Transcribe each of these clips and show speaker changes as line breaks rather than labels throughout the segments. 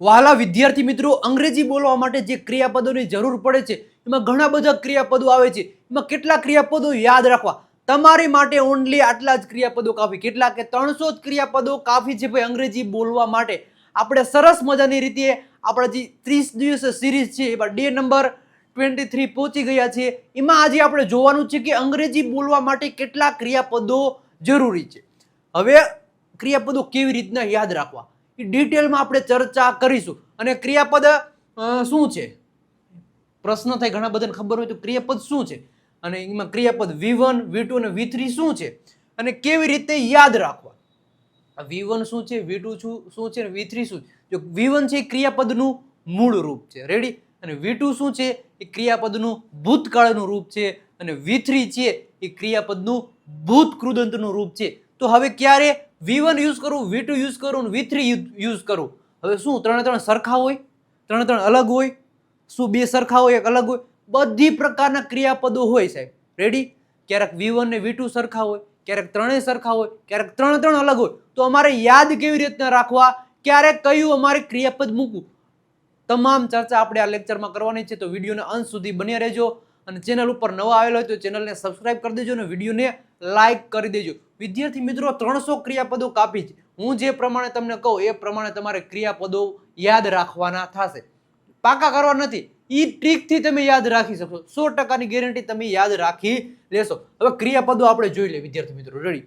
વહાલા વિદ્યાર્થી મિત્રો, અંગ્રેજી બોલવા માટે જે ક્રિયાપદોની જરૂર પડે છે, એમાં ઘણા બધા ક્રિયાપદો આવે છે. એમાં કેટલા ક્રિયાપદો યાદ રાખવા? તમારી માટે ઓનલી આટલા જ ક્રિયાપદો કાફી. કેટલા કે ત્રણસો જ ક્રિયાપદો કાફી છે ભાઈ અંગ્રેજી બોલવા માટે. આપણે સરસ મજાની રીતે આપણા જે ત્રીસ દિવસ સિરીઝ છે, એમાં ડે નંબર ટ્વેન્ટી થ્રી પહોંચી ગયા છે. એમાં આજે આપણે જોવાનું છે કે અંગ્રેજી બોલવા માટે કેટલા ક્રિયાપદો જરૂરી છે. હવે ક્રિયાપદો કેવી રીતના યાદ રાખવા? એ ડિટેલમાં આપણે ચર્ચા કરીશું. અને ક્રિયાપદ શું છે? પ્રશ્ન થાય, ઘણા બધાને ખબર હોય તો ક્રિયાપદ શું છે? અને એમાં ક્રિયાપદ વી વન વી ટુ અને વી થ્રી શું છે? અને કેવી રીતે યાદ રાખવા? વી વન શું છે, વી ટુ શું છે અને વી થ્રી શું છે? જો વી વન છે એ ક્રિયાપદનું મૂળ રૂપ છે. રેડી અને વી ટુ શું છે? એ ક્રિયાપદનું ભૂતકાળનું રૂપ છે. અને વી થ્રી છે એ ક્રિયાપદનું ભૂત કૃદંતનું રૂપ છે. તો હવે ક્યારે વી વન યુઝ કરવું વી ટુ યુઝ અને વી થ્રી યુઝ કરવું હવે શું, ત્રણે ત્રણ સરખા હોય? ત્રણે ત્રણ અલગ હોય? શું બે સરખા હોય, એક અલગ હોય? બધી પ્રકારના ક્રિયાપદો હોય સાહેબ. રેડી ક્યારેક વી વન ને વી ટુ સરખા હોય, ક્યારેક ત્રણેય સરખા હોય, ક્યારેક ત્રણ ત્રણ અલગ હોય. તો અમારે યાદ કેવી રીતના રાખવા? ક્યારેક કયું અમારે ક્રિયાપદ મૂકવું? તમામ ચર્ચા આપણે આ લેક્ચરમાં કરવાની છે, તો વિડીયોને અંત સુધી બન્યા રહેજો. અને ચેનલ ઉપર નવા આવેલો હોય તો ચેનલને સબસ્ક્રાઇબ કરી દેજો અને વિડીયોને લાઇક કરી દેજો. વિદ્યાર્થી મિત્રો, ત્રણસો ક્રિયાપદો કાપી જ હું જે પ્રમાણે તમને કહું, એ પ્રમાણે તમારે ક્રિયાપદો યાદ રાખવાના થશે. પાકા કરવા નથી. એ ટ્રીકથી તમે યાદ રાખી શકશો. સો ટકાની ગેરંટી તમે યાદ રાખી લેશો. હવે ક્રિયાપદો આપણે જોઈ લે વિદ્યાર્થી મિત્રો. રેડી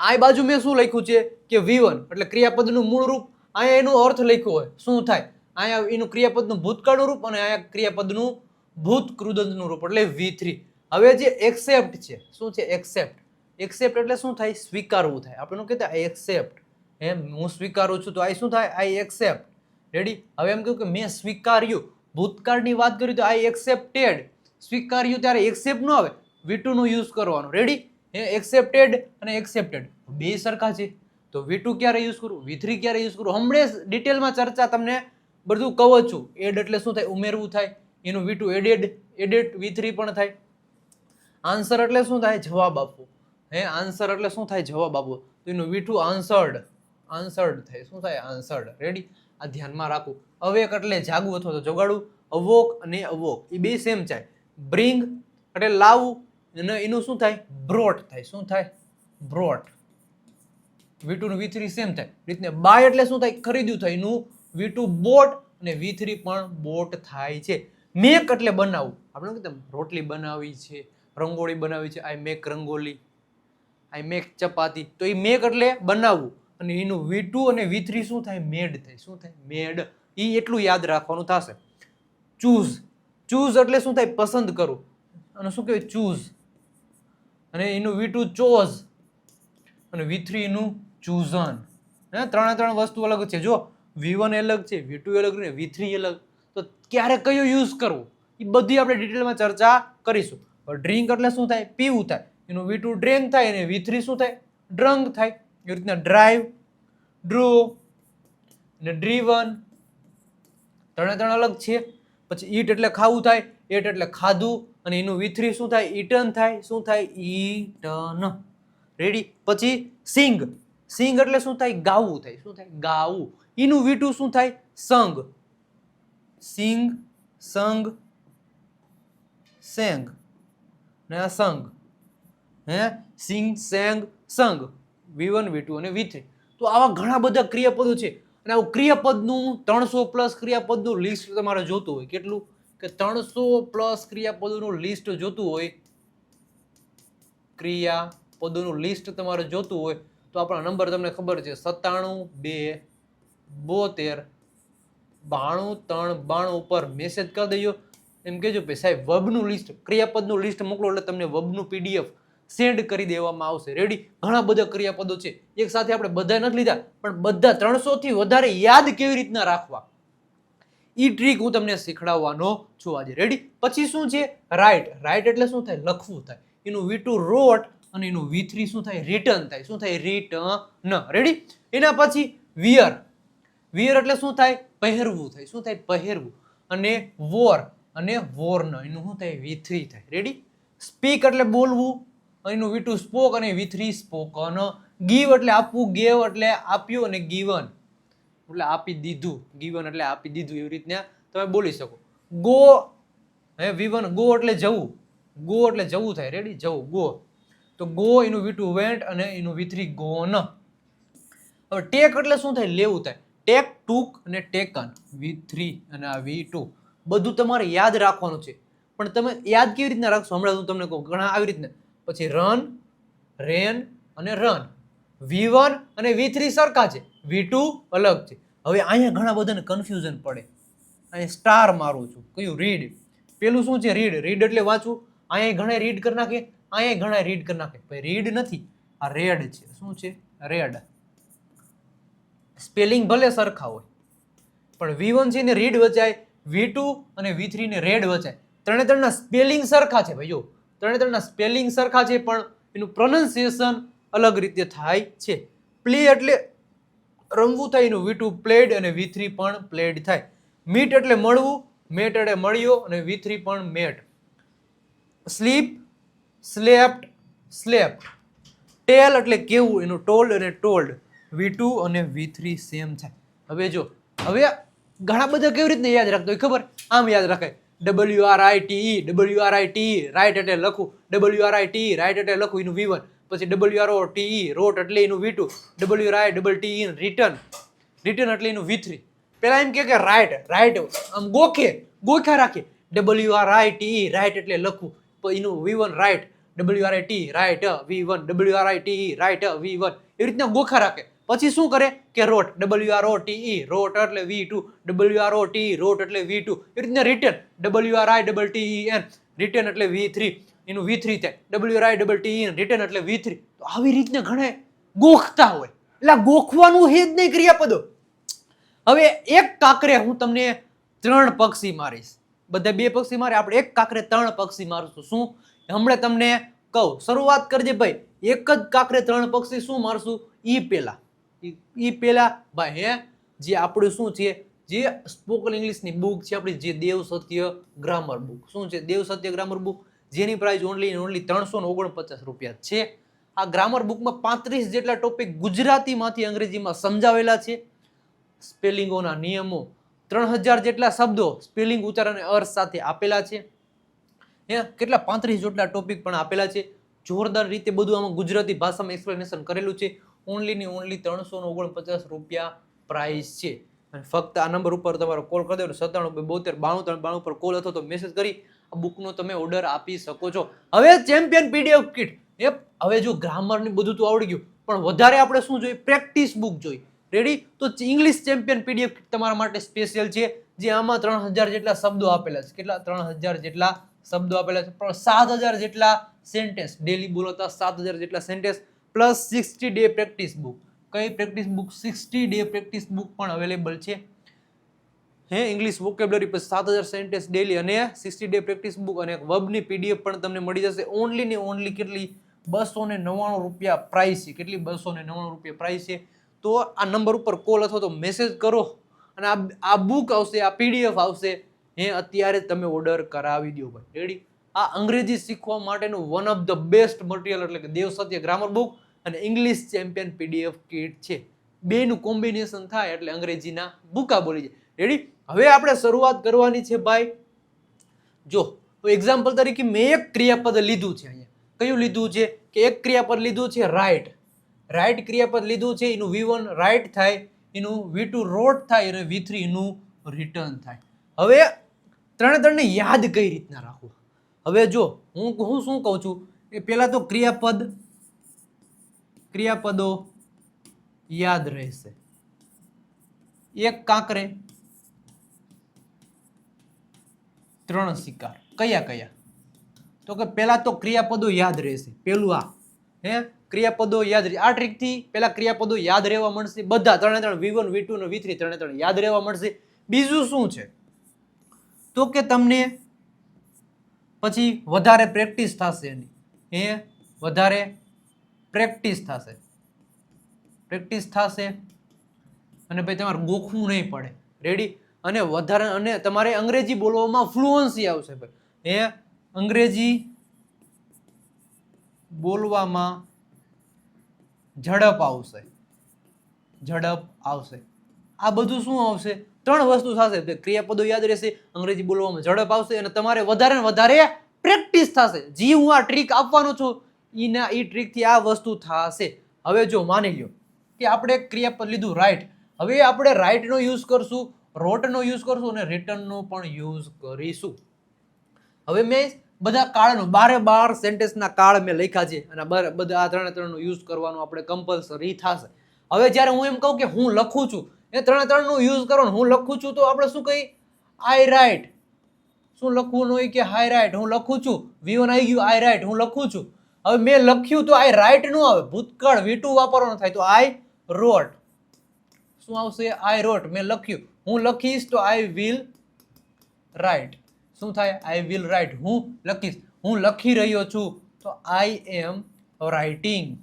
આ બાજુ મેં શું લખ્યું છે? કે વિવન એટલે ક્રિયાપદનું મૂળ રૂપ. અહીંયા એનું અર્થ લખ્યું હોય. શું થાય? અહીંયા એનું ક્રિયાપદનું ભૂતકાળનું રૂપ અને અહીંયા ક્રિયાપદનું ભૂત કૃદંતનું રૂપ, એટલે વી થ્રી હવે જે એક્સેપ્ટ છે, શું છે એક્સેપ્ટ એક્સેપ્ટ એટલે શું થાય? સ્વીકારવું થાય. આપણે કહેતા? આઈ એક્સેપ્ટ એમ, હું સ્વીકારું છું તો આ શું થાય? આઈ એક્સેપ્ટ રેડી હવે એમ કહ્યું કે મેં સ્વીકાર્યું. ભૂતકાળની વાત કરી તો આઈ એક્સેપ્ટેડ સ્વીકાર્યું ત્યારે એક્સેપ્ટ ન આવે. વી નો યુઝ કરવાનો. રેડી એ એક્સેપ્ટેડ અને એક્સેપ્ટેડ બે સરખા છે. તો વી ટુ ક્યારે યુઝ કરું? વી થ્રી ક્યારે યુઝ કરું? હમણાં ડિટેલમાં ચર્ચા તમને બધું કહું છું. એડ એટલે શું થાય? ઉમેરવું થાય. એનું V two added added V three પણ થાય. આન્સર એટલે શું થાય? જવાબ આપવો. હે? આન્સર એટલે શું થાય? જવાબ આપવો. તો એનું વી ટુ આન્સર્ડ આન્સર્ડ થાય. શું થાય? આન્સર્ડ રેડી આ ધ્યાનમાં રાખવું અવેક એટલે જાગવું અથવા તો જગાડવું. અવોક અને અવોક એ બે સેમ થાય બ્રિંગ એટલે લાવવું અને એનું શું થાય? બ્રોટ થાય. શું થાય? Brought V two V three same થાય. રીતને બાય એટલે શું થાય? ખરીદ્યું થાય. એનું વી ટુ બોટ અને વી થ્રી પણ બોટ થાય છે. મેક એટલે બનાવવું. આપણે કીધું? રોટલી બનાવી છે. રંગોળી બનાવી છે. I make rangoli. I make chapati. તો એ મેક એટલે બનાવવું. અને એનું વી ટુ અને વી થ્રી શું થાય? મેડ થાય. શું થાય? મેડ એ એટલું યાદ રાખવાનું થશે. ચૂઝ ચૂઝ એટલે શું થાય? પસંદ કરવું અને શું કહેવાય? ચૂઝ અને એનું વી ટુ ચોઝ અને વી થ્રીનું ચૂઝન હે? ત્રણે ત્રણ વસ્તુ અલગ છે. જો વી વન અલગ છે. વી ટુ અલગ ને વી થ્રી અલગ. તો ક્યારે કયો યુઝ કરવો? એ બધી આપણે ડિટેલમાં ચર્ચા કરીશું. ડ્રિંક એટલે શું થાય? પીવું થાય. એનું વી ટુ ડ્રેન્ક થાય અને વી થ્રી શું થાય? ડ્રંક થાય. એ રીતના ડ્રાઈવ ડ્રો અને ડ્રીવન ત્રણે ત્રણ અલગ છે. પછી ઈટ એટલે ખાવું થાય એટ એટલે ખાધું. અને એનું વી થ્રી શું થાય? ઈટન થાય. શું થાય? ઈટન રેડી પછી સિંગ સિંગ એટલે શું થાય? ગાવું થાય. શું થાય? ગાવું. એનું વી ટુ શું થાય? સંગ સિંગ સંગ સેંગ ને આ સંગ હે? સિંગ સેંગ સંગ વી વન, વી ટુ અને વી થ્રી. તો આવા ઘણા બધા ક્રિયાપદો છે. અને આવું ક્રિયાપદનું ત્રણસો પ્લસ ક્રિયાપદનું લિસ્ટ તમારે જોતું હોય. કેટલું? કે ત્રણસો પ્લસ ક્રિયાપદોનું લિસ્ટ જોતું હોય. ક્રિયાપદોનું લિસ્ટ તમારે જોતું હોય. તો આપણા નંબર તમને ખબર છે. સત્તાણું, બે, બોતેર, બાણું, ત્રણ, બાણું ઉપર મેસેજ કરી દેજો. એમ કહેજો કે સાહેબ, વબનું લિસ્ટ ક્રિયાપદનું લિસ્ટ મોકલો એટલે તમને વબનું પીડીએફ સેન્ડ કરી દેવામાં આવશે. રેડી ઘણા બધા ક્રિયાપદો છે. એક સાથે આપણે બધા નથી લીધા, પણ બધા ત્રણસોથી વધારે યાદ કેવી રીતના રાખવા? એ ટ્રીક હું તમને શીખડાવવાનો છું આજે. રેડી પછી શું છે? રાઇટ રાઇટ એટલે શું થાય? લખવું થાય. એનું વી ટુ રોટ અને એનું વી થ્રી શું થાય? રિટર્ન થાય. શું થાય? રિટર્ન રેડી એના પછી વિયર વિયર એટલે શું થાય? પહેરવું થાય. શું થાય? પહેરવું. અને વોર અને વોર્ન, એનું શું થાય? વી થ્રી થાય. રેડી સ્પીક એટલે બોલવું. એનું વી ટુ સ્પોક અને વી થ્રી સ્પોકન ગીવ એટલે આપવું ગેવ એટલે આપ્યું અને ગીવન એટલે આપી દીધું. ગીવન એટલે આપી દીધું એવી રીતના તમે બોલી શકો. ગો હે, વિવન ગો એટલે જવું. ગો એટલે જવું થાય. રેડી જવું. ગો તો ગો એનું વી ટુ વેન્ટ અને એનું વી થ્રી ગોન હવે ટેક એટલે શું થાય? લેવું થાય. ટેક ટુક અને ટેકન વી થ્રી અને આ વી ટુ બધું તમારે યાદ રાખવાનું છે. પણ તમે યાદ કેવી રીતના રાખશો? હમણાં હું તમને કહું, ઘણા આવી રીતના. પછી રન રેન અને રન વી વન અને વી થ્રી સરખા છે. વી ટુ અલગ છે. હવે અહીંયા ઘણા બધાને કન્ફ્યુઝન પડે. અહીંયા સ્ટાર મારું છું. કયું? રીડ પેલું શું છે? રીડ રીડ એટલે વાંચવું. અહીંયા ઘણા રીડ કરી નાખે. અહીંયા ઘણા રીડ કરી નાખે. ભાઈ રીડ નથી. આ રેડ છે. શું છે? રેડ સ્પેલિંગ ભલે સરખા હોય, પણ વી વન છે ને રીડ વચાય. વી ટુ અને વી થ્રી ને રેડ વચાય ત્રણે ત્રણના સ્પેલિંગ સરખા છે ભાઈ જો. ત્રણે ત્રણના સ્પેલિંગ સરખા છે, પણ એનું પ્રોનન્સિએશન અલગ રીતે થાય છે. પ્લે એટલે રમવું થાય એનું. વી ટુ પ્લેડ અને વી થ્રી પણ પ્લેડ થાય. મીટ એટલે મળવું મેટ એટલે મળ્યો અને વી થ્રી પણ met sleep slept slept tell એટલે કેવું, એનું ટોલ્ડ અને ટોલ્ડ વી ટુ અને વી થ્રી સેમ થાય. હવે જો, હવે ઘણા બધા કેવી રીતને યાદ રાખતો હોય ખબર? આમ યાદ રાખે. W R I T W R I T write એટલે લખું. W R I T write એટલે લખું, એનું વી વન પછી W R O T wrote એટલે એનું V two W R I double T N return return એટલે એનું વી થ્રી પેલા એમ કે રાઈટ રાઈટ આમ ગોખે ગોખા રાખે. W R I T write એટલે લખું. પછી એનું V one write W R I T write V one W R I T write V one એવી રીતના ગોખા રાખે. પછી શું કરે? કે wrote W R O T wrote એટલે V two W R O T wrote એટલે વી ટુ એ રીતના return W R I double T N return એટલે વી થ્રી એનું વી થ્રી થાય. W R I double T N written એટલે V three તો આવી રીતના ઘણા ગોખતા હોય. એટલે ગોખવાનું હે જ નહીં ક્રિયાપદો. હવે એક કાકરે હું તમને ત્રણ પક્ષી મારીશ. બધા બે પક્ષી મારે, આપણે એક કાકરે ત્રણ પક્ષી મારશું. શું? હમણાં તમને કહું, શરૂઆત કરજે ભાઈ. એક જ કાકરે ત્રણ પક્ષી શું મારશું? ઈ પેલા. ઈ પહેલાં ભાઈ હે, જે આપણું શું છે, જે સ્પોકન ઇંગ્લિશની બુક છે, આપણી જે દેવ સત્ય ગ્રામર બુક શું છે? દેવ સત્ય ગ્રામર બુક જેની પ્રાઇસ ઓનલી ઓનલી ત્રણસો ઓગણપચાસ રૂપિયા છે. આ ગ્રામર બુકમાં પાંત્રીસ જેટલા ટોપિક ગુજરાતીમાંથી અંગ્રેજીમાં સમજાવેલા છે. સ્પેલિંગોના નિયમો. ત્રણ હજાર જેટલા શબ્દો સ્પેલિંગ ઉચ્ચાર અને અર્થ સાથે આપેલા છે. હે, કેટલા પાંત્રીસ જેટલા ટોપિક પણ આપેલા છે. જોરદાર રીતે બધું આમાં ગુજરાતી ભાષામાં એક્સપ્લેનેશન કરેલું છે. ઓનલી ને ઓનલી ત્રણસો ઓગણપચાસ રૂપિયા પ્રાઇસ છે. અને ફક્ત આ નંબર ઉપર તમારો કોલ કરી દેવાનો સત્તાણું બોતેર બાણું ત્રણ બાણું પર કોલ હતો તો મેસેજ કરી આ બુકનો તમે ઓર્ડર આપી શકો છો. હવે ચેમ્પિયન પીડીએફ કિટ એ હવે જો ગ્રામર ને બધું તો આવડી ગયું. પણ વધારે આપણે શું જોઈએ? પ્રેક્ટિસ બુક જોઈએ. રેડી તો ઇંગ્લિશ ચેમ્પિયન પીડીએફ કિટ તમારા માટે સ્પેશિયલ છે. જે આમાં ત્રણ હજાર જેટલા શબ્દો આપેલા છે. કેટલા? ત્રણ હજાર જેટલા શબ્દો આપેલા છે. પણ સાત હજાર જેટલા સેન્ટેન્સ ડેલી બોલતા સાત હજાર જેટલા sentence plus sixty day practice book. કઈ practice book? Sixty day practice book પણ અવેલેબલ છે. હે, ઇંગ્લિશ વોકેબ્લરી પછી સાત હજાર સેન્ટેન્સ ડેલી અને સિક્સટી ડે પ્રેક્ટિસ બુક અને વબની પીડીએફ પણ તમને મળી જશે. ઓનલી ને ઓનલી કેટલી? બસો ને નવ્વાણું રૂપિયા પ્રાઇસ છે. કેટલી બસો ને નવ્વાણું રૂપિયા પ્રાઇસ છે. તો આ નંબર ઉપર કોલ અથવા તો મેસેજ કરો અને આ આ બુક આવશે, આ પીડીએફ આવશે. હે, અત્યારે તમે ઓર્ડર કરાવી દો ભાઈ. રેડી આ અંગ્રેજી શીખવા માટેનું one of the best material એટલે કે દેવ સત્ય ગ્રામર બુક અને ઇંગ્લિશ ચેમ્પિયન પીડીએફ કિટ છે. બેનું કોમ્બિનેશન થાય એટલે અંગ્રેજીના બુકા બોલી જાય રેડી હવે આપણે શરૂઆત કરવાની છે ભાઈ. જો એક્ઝામ્પલ તરીકે મેં એક ક્રિયાપદ લીધું છે અહીંયા. કયું લીધું છે? કે એક ક્રિયાપદ લીધું છે રાઇટ રાઇટ ક્રિયાપદ લીધું છે, એનું વી વન રાઇટ થાય, એનું વી ટુ રોટ થાય અને વી થ્રી એનું રિટર્ન થાય. હવે ત્રણે ત્રણને યાદ કઈ રીતના રાખવું? હવે જો, હું હું શું કહું છું? એ પહેલાં તો ક્રિયાપદ, ક્રિયાપદો યાદ રહેશે. એક કાંકરે ત્રણ શિકાર. કયા કયા? તો કે પહેલાં તો ક્રિયાપદો યાદ રહેશે. પહેલું આ. હે? ક્રિયાપદો યાદ રહે. આ ટ્રીકથી પહેલાં ક્રિયાપદો યાદ રહેવા મળશે. બધા ત્રણે ત્રણ, વી વન, વી ટુ અને વી થ્રી ત્રણે ત્રણ યાદ રહેવા મળશે. બીજું શું છે? તો કે તમને પછી વધારે પ્રેક્ટિસ થશે એની. એ વધારે પ્રેક્ટિસ થશે. પ્રેક્ટિસ થશે અને ભાઈ તમારે ગોખવું નહીં પડે. રેડી અને વધારે અને તમારે અંગ્રેજી બોલવામાં ફ્લુઅન્સી આવશે ભાઈ. એ અંગ્રેજી બોલવામાં ઝડપ આવશે. ઝડપ આવશે. આ બધું શું આવશે? ત્રણ વસ્તુ થશે. ક્રિયાપદો યાદ રહેશે, અંગ્રેજી બોલવામાં ઝડપ આવશે અને તમારે વધારે ને વધારે પ્રેક્ટિસ થશે. જે હું આ ટ્રીક આપવાનો છું એના એ ટ્રીકથી આ વસ્તુ થશે. હવે જો માની લ્યો કે આપણે ક્રિયાપદ લીધું રાઈટ હવે આપણે રાઈટનો યુઝ કરશું રોટનો યુઝ કરશું અને રિટર્નનો પણ યુઝ કરીશું. હવે મેં બધા કાળનો, બારે બાર સેન્ટેન્સના કાળ મેં લખ્યા છે અને બધા આ ત્રણે ત્રણનો યુઝ કરવાનો આપણે કમ્પલસરી થશે. હવે જ્યારે હું એમ કહું કે હું લખું છું એ ત્રણે ત્રણનું યુઝ કરો ને હું લખું છું તો આપણે શું કહી? આઈ રાઇટ શું લખવું હોય કે હાઈ રાઇટ હું લખું છું. વી વન આવી ગયું આઈ રાઇટ હું લખું છું. હવે મેં લખ્યું તો આઈ રાઇટનું આવે. ભૂતકાળ વી ટુ વાપરવાનું થાય તો આઈ રોટ શું આવશે? આઈ રોટ મેં લખ્યું. હું લખીશ તો આઈ વિલ રાઇટ શું થાય? આઈ વિલ રાઇટ હું લખીશ. હું લખી રહ્યો છું તો આઈ એમ રાઇટિંગ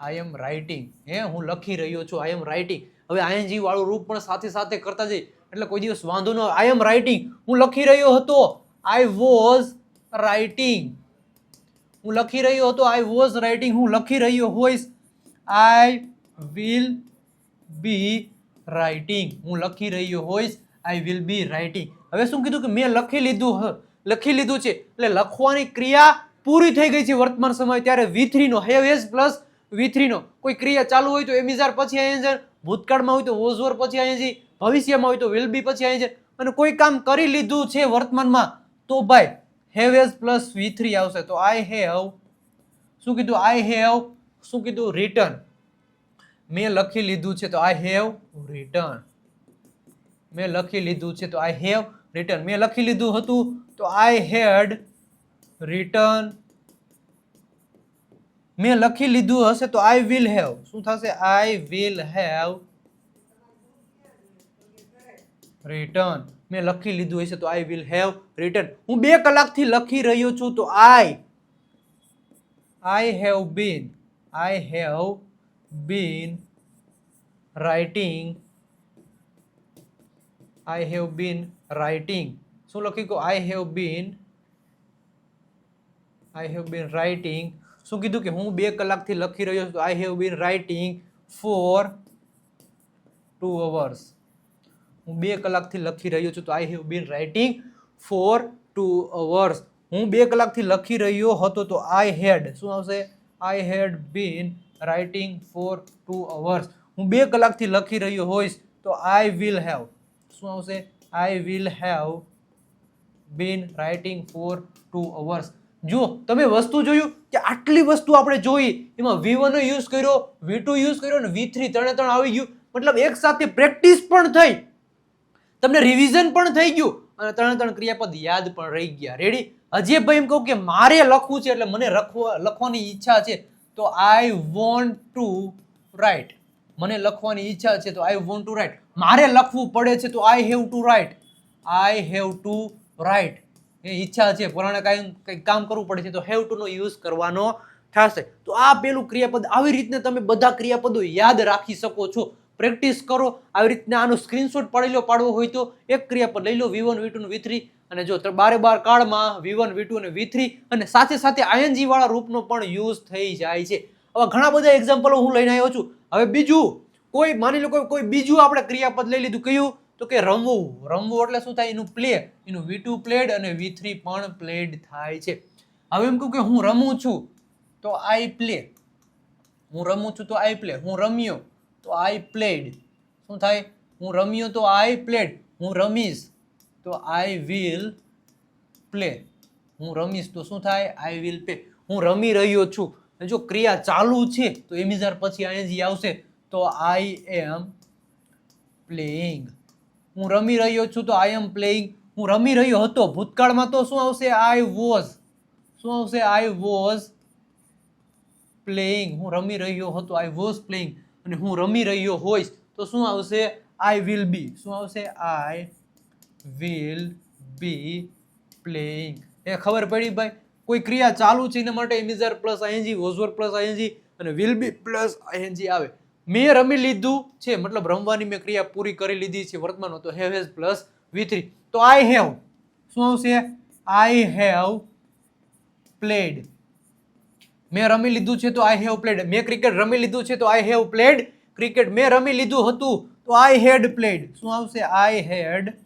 આઈ એમ રાઇટિંગ હે? હું લખી રહ્યો છું. આઈ એમ રાઇટિંગ હવે આઈએનજી વાળું રૂપ પણ સાથે સાથે કરતા જઈ. એટલે કોઈ દિવસ વાંધો ન આઈ એમ રાઇટિંગ હું લખી રહ્યો હતો. આઈ વોઝ રાઇટિંગ હું લખી રહ્યો હતો. આઈ વોઝ રાઇટિંગ હું લખી રહ્યો હોઈશ. આઈ વિલ બી રાઇટિંગ હું લખી રહ્યો હોઈશ. આઈ વિલ બી રાઇટિંગ હવે શું કીધું કે મેં લખી લીધું લખી લીધું છે. એટલે લખવાની ક્રિયા પૂરી થઈ ગઈ છે વર્તમાન સમય. ત્યારે વી થ્રીનો હેવ એઝ પ્લસ વી થ્રીનો કોઈ ક્રિયા ચાલુ હોય તો એમિઝાર પછી આઈ ભૂતકાળમાં હોય તો વોઝવર પછી આઈ ભવિષ્યમાં હોય તો વિલ બી પછી આઈ અને કોઈ કામ કરી લીધું છે વર્તમાનમાં, તો ભાઈ have has plus V three આવશે. તો આઈ હેવ શું કીધું? આઈ હેવ શું કીધું? રિટર્ન મેં લખી લીધું છે તો આઈ હેવ રિટર્ન મેં લખી લીધું છે તો આઈ હેવ રિટર્ન મેં લખી લીધું હતું તો આઈ હેડ રિટર્ન મેં લખી લીધું હશે તો આઈ વિલ હેવ શું થશે? આઈ વિલ હેવ રિટર્ન મેં લખી લીધું હશે તો આઈ વિલ હેવ રિટર્ન હું બે કલાકથી લખી રહ્યો છું તો I I have been I have been writing I have been writing શું લખી કહો? I have been I have been writing શું કીધું કે હું બે કલાકથી લખી રહ્યો છું? I have been writing for two hours હું બે કલાકથી લખી રહ્યો છું, તો I have been writing for two hours હું બે કલાકથી લખી રહ્યો હતો, તો આઈ હેડ શું આવશે? I had been writing for two hours હું બે કલાકથી લખી રહ્યો હોઈશ, તો આઈ વિલ હેવ શું આવશે? I will have been writing for two hours જો તમે વસ્તુ જોયું કે આટલી વસ્તુ આપણે જોઈ, એમાં વી વન યુઝ કર્યો વી ટુ યુઝ કર્યો અને વી થ્રી ત્રણે ત્રણ આવી ગયું. મતલબ એક સાથે પ્રેક્ટિસ પણ થઈ. તમને રિવિઝન પણ થઈ ગયું. અને ત્રણે ત્રણ ક્રિયાપદ યાદ પણ રહી ગયા. રેડી હજી ભાઈ એમ કહું કે મારે લખવું છે એટલે મને લખવા લખવાની ઈચ્છા છે. તો આઈ વોન્ટ ટુ રાઇટ મને લખવાની ઈચ્છા છે, તો આઈ વોન્ટ ટુ રાઇટ મારે લખવું પડે છે, તો I have to write I have to write ઈચ્છા છે, પુરાણે કાંઈ કંઈક કામ કરવું પડે છે, તો હેવ ટુ નો યુઝ કરવાનો થશે. તો આ પેલું ક્રિયાપદ, આવી રીતને તમે બધા ક્રિયાપદો યાદ રાખી શકો છો. પ્રેક્ટિસ કરો, આવી રીતના આનો સ્ક્રીનશોટ પાડી લો પાડવો હોય તો એક ક્રિયાપદ લઈ લો V one V two V three અને જો બારે બાર કાળમાં વી વન વી ટુ અને વી થ્રી અને સાથે સાથે આઈએનજી વાળા રૂપનો પણ યુઝ થઈ જાય છે. હવે ઘણા બધા એક્ઝામ્પલો હું લઈને આવ્યો છું. હવે બીજું, કોઈ માની લો કોઈ કોઈ બીજું આપણે ક્રિયાપદ લઈ લીધું, કયું? તો કે રમવું રમવું એટલે શું થાય? એનું પ્લે એનું વી ટુ પ્લેડ અને વી થ્રી પણ પ્લેડ થાય છે. હવે એમ કહું કે હું રમું છું, તો આઈ પ્લે હું રમું છું તો આઈ પ્લે હું રમ્યો તો આઈ પ્લેડ શું થાય? હું રમ્યો તો આઈ પ્લેડ હું રમીશ તો આઈ વિલ પ્લે હું રમીશ તો શું થાય? આઈ વિલ પ્લે હું રમી રહ્યો છું. જો ક્રિયા ચાલુ છે, તો એમિઝાર પછી આઈએનજી આવશે. તો આઈ એમ પ્લેઇંગ હું રમી રહ્યો છું તો આઈ એમ પ્લેઇંગ હું રમી રહ્યો હતો. ભૂતકાળમાં તો શું આવશે? આઈ વોઝ શું આવશે? આઈ વોઝ પ્લેઇંગ હું રમી રહ્યો હતો. આઈ વોઝ પ્લેઇંગ અને હું રમી રહ્યો હોઈશ. તો શું આવશે? આઈ વિલ બી શું આવશે? આઈ વિલ બી પ્લેઇંગ એ ખબર પડી ભાઈ? કોઈ ક્રિયા ચાલુ છે એના માટે am is are plus ING was were plus ING અને વિલ બી પ્લસ આઈએનજી આવે. મેં રમી લીધું છે, મતલબ રમવાની મેં ક્રિયા પૂરી કરી લીધી છે, વર્તમાન તો have has plus V three. તો આઈ હેવ. શું આવશે આઈ હેવ પ્લેડ. મેં રમી લીધું છે તો આઈ હેવ પ્લેડ. મેં ક્રિકેટ રમી લીધું છે તો આઈ હેવ પ્લેડ. ક્રિકેટ મેં રમી લીધું હતું તો આઈ હેડ પ્લેડ. શું આવશે? I had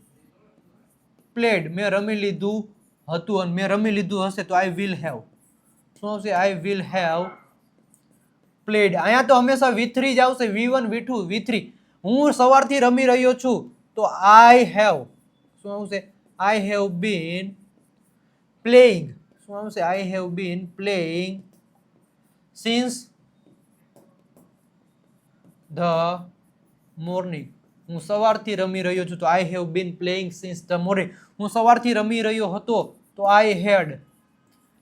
played. મેં રમી લીધું હતું અને મેં રમી લીધું હશે તો આઈ વિલ હેવ. શું આવશે? આઈ વિલ હેવ પ્લેડ અહીંયા તો હંમેશા વી થ્રી જ આવશે. V one V two V three હું સવારથી રમી રહ્યો છું, તો આઈ હેવ શું આવશે? આઈ હેવ બીન પ્લેઇંગ શું આવશે? I have been playing since the morning હું સવારથી રમી રહ્યો છું, તો I have been playing since the morning હું સવારથી રમી રહ્યો હતો, તો I had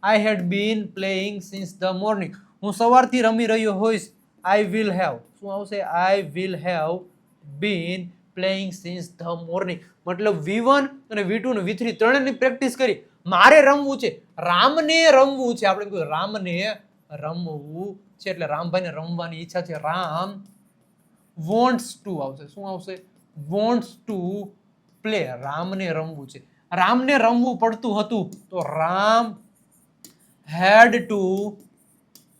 I had been playing since the morning હું સવારથી રમી રહ્યો હોઈશ. આઈ વિલ હેવ શું આવશે? I will have been playing since the morning મતલબ વી વન અને વી ટુ અને વી થ્રી ત્રણેયની પ્રેક્ટિસ કરી. મારે રમવું છે. રામને રમવું છે. આપણે કહ્યું રામને રમવું છે એટલે રામભાઈને રમવાની ઈચ્છા છે. રામ વોન્ટ્સ ટુ આવશે. શું આવશે? વોન્ટ્સ ટુ પ્લે રામને રમવું છે. રામને રમવું પડતું હતું તો રામ હેડ ટુ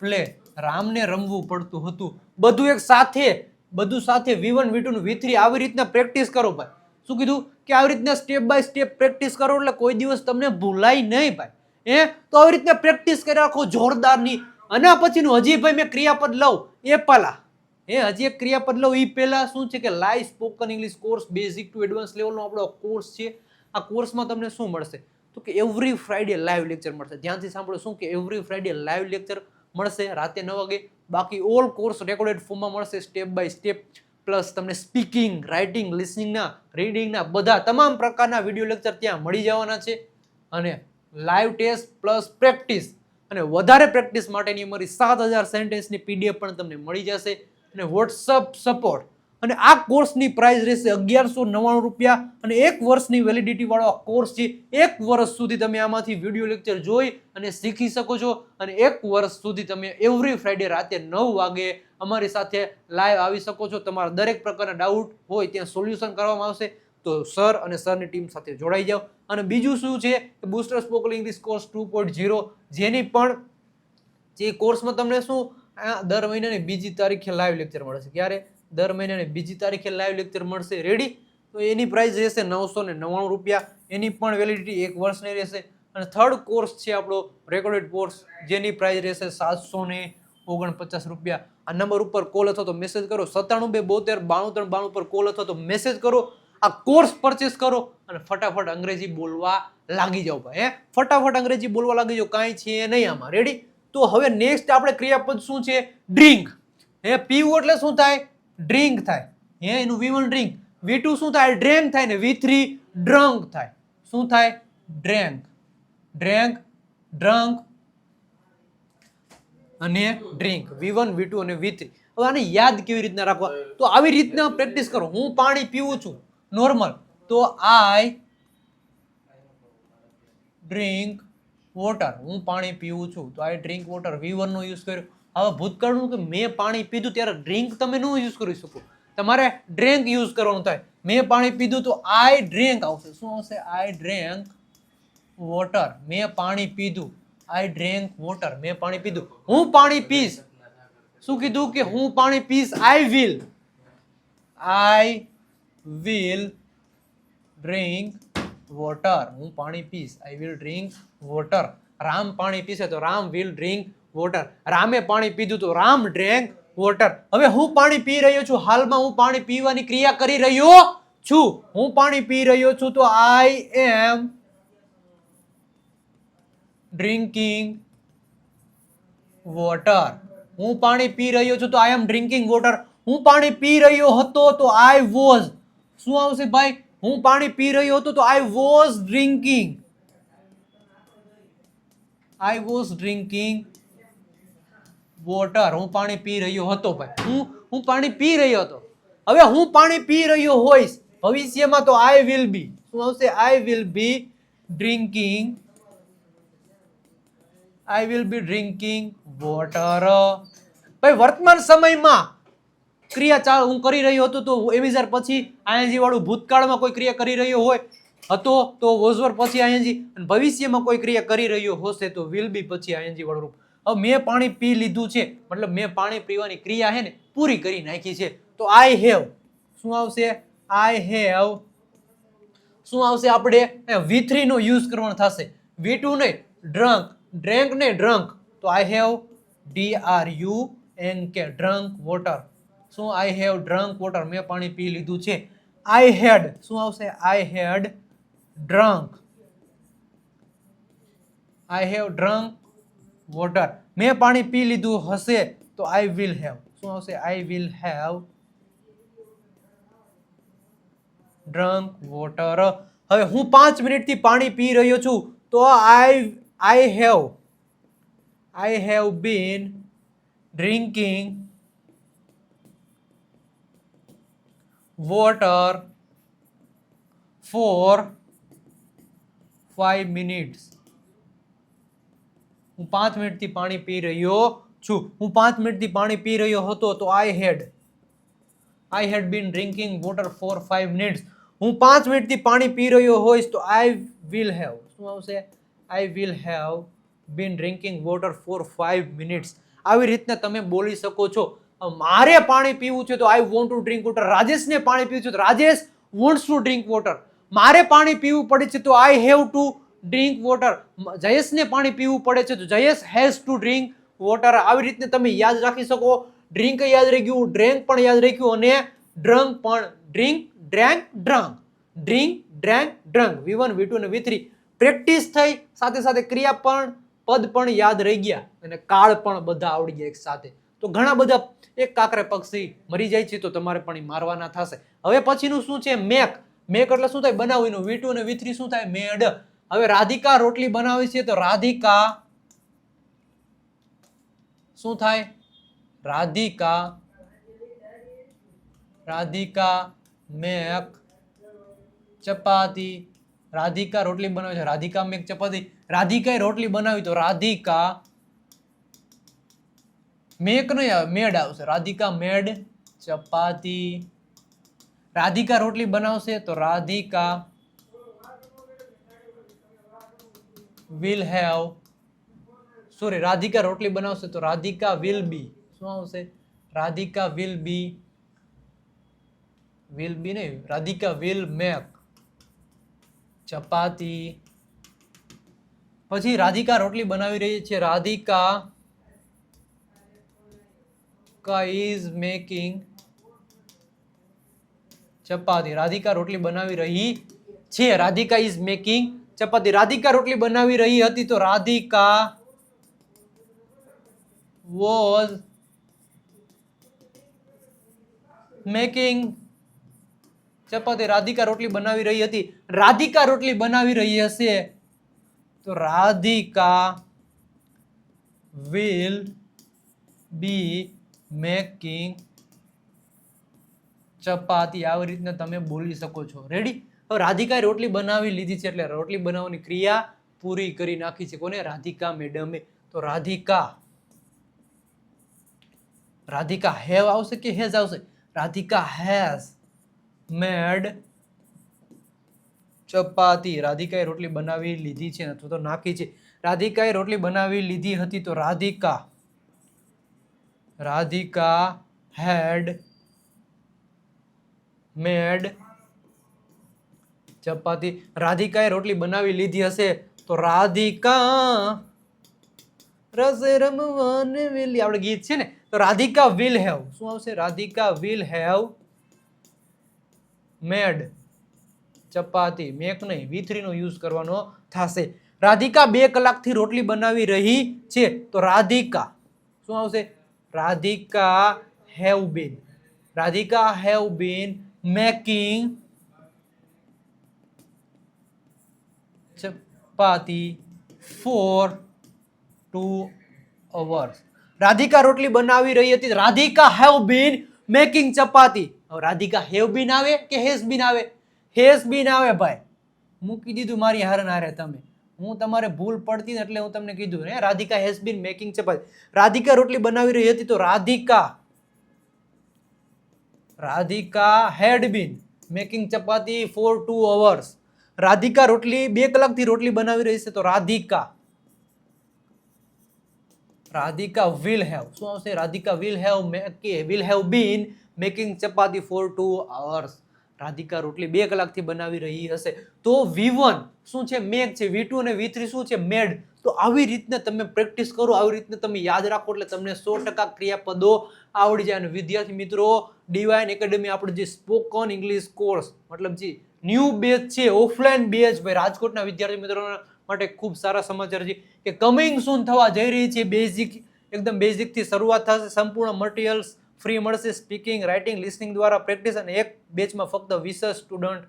પ્લે રામને રમવું પડતું હતું. બધું એક સાથે, બધું સાથે V one V two V three આવી રીતના પ્રેક્ટિસ કરો ભાઈ. શું કીધું? કે આવી રીતના સ્ટેપ બાય સ્ટેપ પ્રેક્ટિસ કરો એટલે કોઈ દિવસ તમને ભૂલાય નહીં ભાઈ. એ તો આવી રીતના પ્રેક્ટિસ કરી રાખો જોરદારની. અને પછીનું હજી ભાઈ મેં ક્રિયાપદ લઉં. એ પહેલાં. એ હજી એક ક્રિયાપદ લઉં. એ પહેલાં શું છે કે live spoken English course basic to advance લેવલનો આપણો કોર્સ છે. આ કોર્સમાં તમને શું મળશે? તો કે એવરી ફ્રાઈડે લાઈવ લેક્ચર મળશે. ધ્યાનથી સાંભળો, શું કે એવરી ફ્રાઈડે લાઈવ લેક્ચર મળશે. રાતે નવ વાગે બાકી ઓલ કોર્સ રેકોર્ડેડ ફોર્મમાં મળશે સ્ટેપ બાય સ્ટેપ પ્લસ તમને સ્પીકિંગ રાઇટિંગ લિસનિંગના રીડિંગના બધા તમામ પ્રકારના વીડિયો લેક્ચર ત્યાં મળી જવાના છે. અને લાઈવ ટેસ્ટ પ્લસ પ્રેક્ટિસ અને વધારે પ્રેક્ટિસ માટેની અમારી સાત હજાર સેન્ટેન્સની પીડીએફ પણ તમને મળી જશે. અને વોટ્સઅપ સપોર્ટ અને આ કોર્સની પ્રાઇસ રહેશે અગિયારસો નવ્વાણું રૂપિયા. અને એક વર્ષની વેલિડિટી વાળો આ કોર્સ છે. એક વર્ષ સુધી તમે આમાંથી વીડિયો લેક્ચર જોઈ અને શીખી શકો છો. અને એક વર્ષ સુધી તમે એવરી ફ્રાઈડે રાતે નવ વાગે અમારી સાથે લાઈવ આવી શકો છો. તમારા દરેક પ્રકારના ડાઉટ હોય ત્યાં સોલ્યુશન કરવામાં આવશે. તો સર અને સરની ટીમ સાથે જોડાઈ જાઓ. અને બીજું શું છે booster spoken English course two point zero જેની પણ જે કોર્સમાં તમને શું દર મહિનાની બીજી તારીખે લાઈવ લેક્ચર મળશે ક્યારે? દર મહિનાની બીજી તારીખે લાઈવ લેક્ચર મળશે. રેડી તો એની પ્રાઇસ રહેશે નવસો ને નવ્વાણું રૂપિયા. એની પણ વેલિડિટી એક વર્ષની રહેશે. અને થર્ડ કોર્સ છે આપણો રેકોર્ડેડ કોર્સ જેની પ્રાઇસ રહેશે સાતસો ને ઓગણપચાસ રૂપિયા. આ નંબર ઉપર કોલ અથવા તો મેસેજ કરો. સત્તાણું બે બોતેર બાણું ત્રણ બાણું પર કોલ અથવા તો મેસેજ કરો. આ કોર્સ પરચેસ કરો અને ફટાફટ અંગ્રેજી બોલવા લાગી જાઓ ભાઈ, હે? ફટાફટ અંગ્રેજી બોલવા લાગી જાઓ. કાંઈ છે નહીં આમાં. રેડી તો હવે નેક્સ્ટ આપણે ક્રિયાપદ શું છે? ડ્રિંક હે, પીવું એટલે શું થાય? ડ્રિંક થાય. હે, એનું V one drink V two શું થાય? ડ્રેન્ક થાય ને વી થ્રી ડ્રંક થાય. શું થાય? ડ્રેન્ક ડ્રેન્ક ડ્રંક અને drink V one, V two અને વી થ્રી. હવે આને યાદ કેવી રીતના રાખવા? તો આવી રીતના પ્રેક્ટિસ કરો. હું પાણી પીવું છું. નોર્મલ તો આઈ ડ્રિંક વોટર હું પાણી પીવું છું. તો આઈ ડ્રિંક વોટર વી વનનો યુઝ કર્યો. હવે ભૂતકાળનું કે મેં પાણી પીધું ત્યારે ડ્રિંક તમે ન યુઝ કરી શકો. તમારે ડ્રિંક યુઝ કરવાનું થાય. મેં પાણી પીધું તો આઈ ડ્રિંક આવશે. શું આવશે? આઈ ડ્રિંક વોટર મેં પાણી પીધું. આઈ ડ્રિંક વોટર મેં પાણી પીધું. હું પાણી પીશ. શું કીધું કે હું પાણી પીશ? I will I will drink water હું પાણી પીશ. I will drink water Ram પાણી પીશે તો રામ વિલ ડ્રિંક વોટર રામે પાણી પીધું તો રામ ડ્રેન્ક વોટર હવે હું પાણી પી રહ્યો છું, હાલમાં હું પાણી પીવાની ક્રિયા કરી રહ્યો છું. હું પાણી પી રહ્યો છું તો આઈ એમ ડ્રિંકિંગ વોટર હું પાણી પી રહ્યો છું તો આઈ એમ ડ્રિંકિંગ વોટર હું પાણી પી રહ્યો હતો તો આઈ વોઝ શું આવશે ભાઈ? હું પાણી પી રહ્યો હતો તો I was drinking I was drinking water હું પાણી પી રહ્યો હતો ભાઈ. હું હું પાણી પી રહ્યો હતો. હવે હું પાણી પી રહ્યો હોઈશ, ભવિષ્યમાં તો આઈ વિલ બી શું આવશે? I will be drinking I will be drinking water ભાઈ, વર્તમાન સમયમાં ક્રિયા ચાલ હું કરી રહ્યો હતો તો એમિઝાર પછી આઈએનજી વાળું ભૂતકાળમાં કોઈ ક્રિયા કરી રહ્યો હોય, હતો તો વોઝવર પછી આઈએનજી અને ભવિષ્યમાં કોઈ ક્રિયા કરી રહ્યો હશે તો વિલ બી પછી આઈએનજી વાળું રૂપ. હવે મેં પાણી પી લીધું છે, મતલબ મેં પાણી પીવાની ક્રિયા છે ને પૂરી કરી નાખી છે. તો આઈ હેવ શું આવશે? આઈ હેવ શું આવશે આપણે? વી થ્રી નો યુઝ કરવાનો થશે. વી ટુ નહીં ડ્રંક ડ્રેન્ક નહીં ડ્રંક તો I have D R U N K drunk water શું આઈ હેવ ડ્રંક વોટર મેં પાણી પી લીધું છે. આઈ હેડ શું આવશે? I had drunk I have drunk water મેં પાણી પી લીધું હશે તો આઈ વિલ હેવ શું આવશે? I will have drunk water હવે હું પાંચ મિનિટથી પાણી પી રહ્યો છું તો I I have I have been drinking water for five minutes હું પાંચ મિનિટથી પાણી પી રહ્યો છું. હું પાંચ મિનિટથી પાણી પી રહ્યો હતો તો I had I had been drinking water for five minutes હું પાંચ મિનિટથી પાણી પી રહ્યો હોઈશ તો આઈ વિલ હેવ શું આવશે? I will have been drinking water for five minutes આવી રીતના તમે બોલી શકો છો. મારે પાણી પીવું છે તો I want to drink water રાજેશને પાણી પીવું છે તો Rajesh wants to drink water મારે પાણી પીવું પડે છે તો I have to drink water જયેશને પાણી પીવું પડે છે, તો Jayesh has to drink water આવી રીતે તમે યાદ રાખી શકો. ડ્રિંક યાદ રહી ગયું ડ્રેન્ક પણ યાદ રાખ્યું અને ડ્રંક પણ. Drink drank drunk drink drank drunk V one V two અને વી થ્રી પ્રેક્ટિસ થઈ, સાથે સાથે ક્રિયા પણ, પદ પણ યાદ રહી ગયા, અને કાળ પણ બધા આવડી ગયા એક સાથે. તો ઘણા બધા એક કાકરે પક્ષી મરી જાય છે, તો તમારે પણ મારવાના થશે. હવે પછીનું શું છે? મેક. મેક એટલે શું થાય? બનાવીનું વી ટુ અને વી થ્રી શું થાય? મેડ. હવે રાધિકા રોટલી બનાવી છે તો રાધિકા શું થાય? રાધિકા રાધિકા, મેક ચપાતી. રાધિકા રોટલી બનાવે છે. રાધિકા મેક ચપાતી. રાધિકાએ રોટલી બનાવી તો રાધિકા મેક નહીં આવે, મેડ આવશે. રાધિકા મેડ ચપાતી. રાધિકા રોટલી બનાવશે તો Radhika will have sorry Radhika રોટલી બનાવશે તો રાધિકા વિલ બી શું આવશે? Radhika will be will be નહીં રાધિકા વિલ મેક ચપાતી. પછી રાધિકા રોટલી બનાવી રહી છે. રાધિકા કા ઇઝ મેકિંગ ચપાતી. રાધિકા રોટલી બનાવી રહી છે. Radhika is making chapati. Radhika રોટલી બનાવી રહી હતી તો રાધિકા વોઝ મેકિંગ ચપાતી. રાધિકા રોટલી બનાવી રહી હતી. રાધિકા રોટલી બનાવી રહી હશે તો Radhika will be making chapati. આવી રીતના તમે બોલી શકો છો. રેડી હવે રાધિકાએ રોટલી બનાવી લીધી છે એટલે રોટલી બનાવવાની ક્રિયા પૂરી કરી નાખી છે. કોને? રાધિકા મેડમે. તો રાધિકા રાધિકા હેવ આવશે કે હેઝ આવશે? રાધિકા હેઝ મેડ ચપાતી. રાધિકાએ રોટલી બનાવી લીધી છે અથવા તો નાખી છે. રાધિકાએ રોટલી બનાવી લીધી હતી તો રાધિકા રાધિકા હેડ મેડ ચપાતી. રાધિકાએ રોટલી બનાવી લીધી હશે તો રાધિકા રસ રમવાને વિલ. આપણે ગીત છે ને? તો રાધિકા વિલ હેવ શું આવશે? Radhika will have made chapati. Make નહીં, વીથરીનો યુઝ કરવાનો થશે. રાધિકા બે કલાકથી રોટલી બનાવી રહી છે તો રાધિકા, શું આવશે? Radhika have been Radhika have been making chapati for two hours Radhika રોટલી બનાવી રહી હતી Radhika have been making chapati હવે રાધિકા હેવ બીન આવે કે હેઝ બીન આવે હેઝ બીન આવે ભાઈ મૂકી દીધું મારી હારે હારે તમે હું તમારે ભૂલ પડતી ને એટલે હું તમને કીધું ને Radhika has been making chapati. Radhika રોટલી બનાવી રહી હતી તો Radhika Radhika had been making chapati for two hours Radhika રોટલી, બે કલાકથી રોટલી બનાવી રહી છે તો રાધિકા. રાધિકા વિલ હેવ શું આવશે? રાધિકા વિલ હેવ કે will have been making chapati for two hours Radhika રોટલી બે કલાકથી બનાવી રહી હશે. તો વી વન શું છે? મેક છે. વી ટુ અને વી થ્રી શું છે? મેડ તો આવી રીતના તમે પ્રેક્ટિસ કરો, આવી રીતના તમે યાદ રાખો એટલે તમને સો ટકા ક્રિયાપદો આવડી જાય. અને વિદ્યાર્થી મિત્રો ડીવાઇન એકેડમી આપણું જે સ્પોકન ઇંગ્લિશ કોર્સ મતલબ જે ન્યૂ બેચ છે, ઓફલાઈન બેચ. ભાઈ, રાજકોટના વિદ્યાર્થી મિત્રો માટે ખૂબ સારા સમાચાર છે કે કમિંગ સૂન થવા જઈ રહી છે. બેઝિક એકદમ બેઝિકથી શરૂઆત થશે. સંપૂર્ણ મટીરિયલ્સ ફ્રી મળશે. સ્પીકિંગ રાઇટિંગ લિસનિંગ દ્વારા પ્રેક્ટિસ અને એક બેચમાં ફક્ત વીસ સ્ટુડન્ટ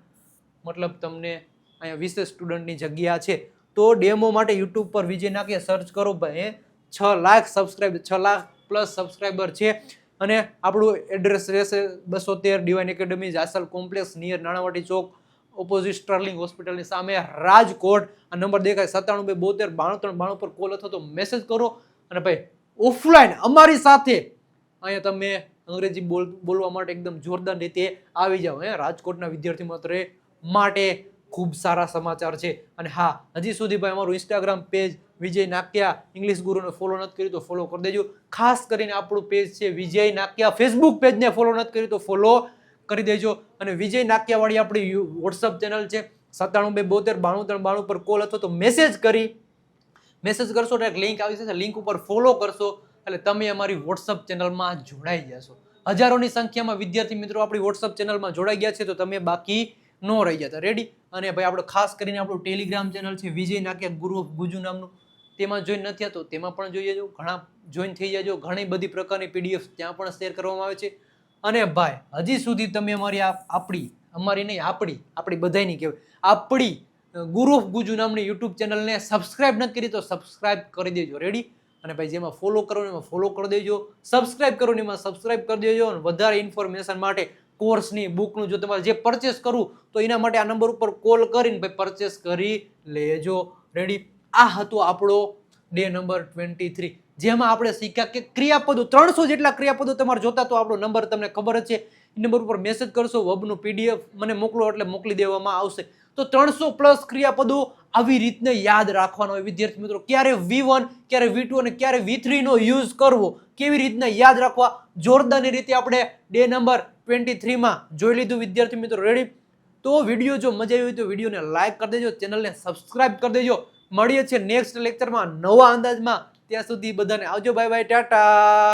મતલબ તમને અહીંયા વીસ સ્ટુડન્ટની જગ્યા છે. તો ડેમો માટે યુટ્યુબ પર વિજય નાખીએ. સર્ચ કરો ભાઈ છ લાખ સબસ્ક્રાઈબ છ લાખ પ્લસ સબસ્ક્રાઈબર છે. અને આપણું એડ્રેસ રહેશે બસો તેર divine academy Jasal complex near Nanavati ચોક. ઓપોઝિટ સ્ટર્લિંગ હોસ્પિટલની સામે રાજકોટ. આ નંબર દેખાય સત્તાણું બે બોતેર બાણું ત્રણ બાણું પર કોલ અથવા તો મેસેજ કરો. અને ભાઈ ઓફલાઈન અમારી સાથે અહીંયા તમે અંગ્રેજી બોલ, બોલવા માટે એકદમ જોરદાર રીતે આવી જાઓ. હે, રાજકોટના વિદ્યાર્થી માત્ર માટે ખૂબ સારા સમાચાર છે. અને હા, હજી સુધી ભાઈ અમારું Instagram page Vijay Nakya. English ગુરુને ફોલો નથી કર્યું તો ફોલો કરી દેજો. ખાસ કરીને આપણું પેજ છે વિજય નાક્યા. ફેસબુક પેજને ફોલો નથી કર્યું તો ફોલો કરી દેજો. અને વિજય નાક્યાવાળી આપણી વોટ્સઅપ ચેનલ છે સત્તાણું બે બોતેર, બાણું ત્રણ, બાણું પર કોલ અથવા તો મેસેજ કરી. મેસેજ કરશો એટલે લિંક આવી જશે લિંક ઉપર ફોલો કરશો, એટલે તમે અમારી વોટ્સઅપ ચેનલમાં જોડાઈ જશો. હજારોની સંખ્યામાં વિદ્યાર્થી મિત્રો આપણી વોટ્સઅપ ચેનલમાં જોડાઈ ગયા છે, તો તમે બાકી ન રહી જતા. રેડી અને ભાઈ આપણે ખાસ કરીને આપણું ટેલિગ્રામ ચેનલ છે, વિજય નાક્યા ગુરુ ઓફ ગુજુ નામનું. તેમાં જોઈન નથી થતો, તેમાં પણ જોઈએ જો ઘણા જોઈન થઈ જજો. ઘણી બધી પ્રકારની પીડીએફ ત્યાં પણ શેર કરવામાં આવે છે. અને ભાઈ, હજી સુધી તમે અમારી આપણી અમારી નહીં આપણી આપણી બધાની કહેવાય. આપણી ગુરુ ઓફ ગુજુ નામની યુટ્યુબ ચેનલને સબસ્ક્રાઇબ નથી કરી તો સબસ્ક્રાઇબ કરી દેજો. રેડી અને ભાઈ, જેમાં ફોલો કરો એમાં ફોલો કરી દેજો. સબસ્ક્રાઇબ કરો એમાં સબસ્ક્રાઇબ કરી દેજો અને વધારે ઇન્ફોર્મેશન માટે કોર્સની બુકનું જો તમારે જે પરચેસ કરવું, તો એના માટે આ નંબર ઉપર કોલ કરીને ભાઈ પરચેસ કરી લેજો. રેડી આ હતો આપણો ડે નંબર ટ્વેન્ટી થ્રી જેમાં આપણે શીખ્યા કે ક્રિયાપદો ત્રણસો જેટલા ક્રિયાપદો તમારે જોતા તો આપણો નંબર તમને ખબર જ છે. નંબર ઉપર મેસેજ કરશો વબનું પીડીએફ મને મોકલો એટલે મોકલી દેવામાં આવશે. તો ત્રણસો પ્લસ ક્રિયાપદો આવી રીતને યાદ રાખવાનો હોય. વિદ્યાર્થી મિત્રો, ક્યારે વી વન ક્યારે વી ટુ અને ક્યારે વી થ્રીનો યુઝ કરવો, કેવી રીતના યાદ રાખવા? જોરદારની રીતે આપણે ડે નંબર ટ્વેન્ટી થ્રીમાં જોઈ લીધું. વિદ્યાર્થી મિત્રો રેડી તો વીડિયો જો મજા આવી હોય તો વિડીયોને લાઇક કરી દેજો ચેનલને સબસ્ક્રાઇબ કરી દેજો. મળીએ છીએ નેક્સ્ટ લેક્ચરમાં નવા અંદાજમાં. ત્યાં સુધી બધાને આવજો બાય બાય ટાટા!